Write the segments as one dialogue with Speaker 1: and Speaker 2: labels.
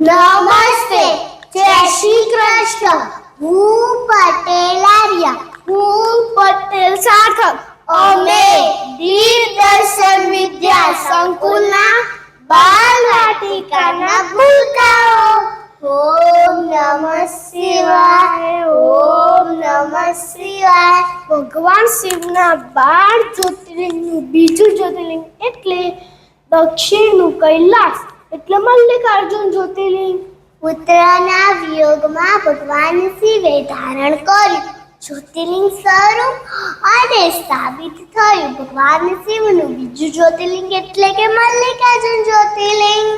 Speaker 1: નમસ્તે. જય શ્રી કૃષ્ણ. હું પટેલ આર્યા. હું પટેલ સાર્થક અમે દીપ દર્શન વિદ્યા સંકુલના બાલ વાટિકાના ભૂલકાઓ. ઓમ નમઃ શિવાય, ઓમ નમઃ શિવાય. ભગવાન શિવના બાર જ્યોતિર્લિંગનું, બીજું જ્યોતિર્લિંગ એટલે દક્ષિણનું કૈલાસ. એટલે મલ્લિકાર્જુન જ્યોતિર્લિંગ. પુત્રના વિયોગમાં ભગવાન શિવે ધારણ કર્યું. જ્યોતિર્લિંગ સ્વરૂપ અને સ્થાપિત થયું. ભગવાન શિવનું બીજું જ્યોતિર્લિંગ એટલે કે મલ્લિકાર્જુન જ્યોતિર્લિંગ.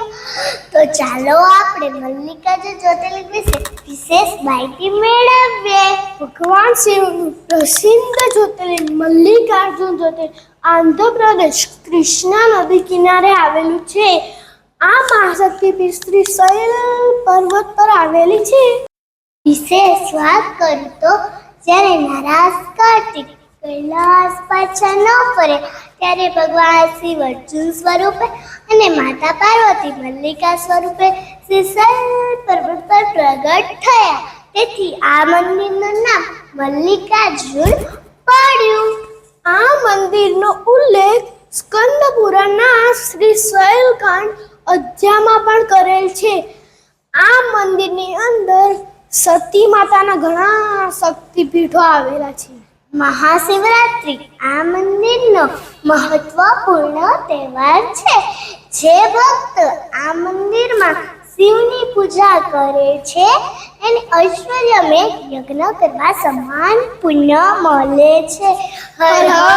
Speaker 1: તો ચાલો આપણે મલ્લિકાર્જુન જ્યોતિર્લિંગ વિશે વિશેષ માહિતી મેળવીએ. ભગવાન શિવનું પ્રસિદ્ધ જ્યોતિર્લિંગ મલ્લિકાર્જુન જ્યોતિર્લિંગ. આંધ્રપ્રદેશ કૃષ્ણા નદી કિનારે આવેલું છે. આ મહાશક્તિપીઠ શ્રી શૈલ પર્વત પર આવેલી છે. વિશેષ વાત કરું તો જ્યારે નારાજ કાર્તિક કૈલાસ પાછા ન ફરે ત્યારે ભગવાન શિવ અર્જુન સ્વરૂપે અને માતા પાર્વતી મલ્લિકા સ્વરૂપે શ્રી શૈલ પર્વત પર પ્રગટ થયા. તેથી આ મંદિરનું નામ મલ્લિકાર્જુન પાડ્યું. આ મંદિરનો ઉલ્લેખ સ્કંદ પુરાણના શ્રી શૈલકાંડ અધ્યાયમાં પણ કરેલ છે. આ મંદિરની અંદર સતી માતાના ઘણા શક્તિપીઠો આવેલા છે. મહાશિવરાત્રિ આ મંદિરનો મહત્વપૂર્ણ તહેવાર છે. જે ભક્ત આ મંદિરમાં શિવની પૂજા કરે છે એને ઐશ્વર્યમે યજ્ઞ કરવા સમાન પુણ્ય મળે છે. હર હર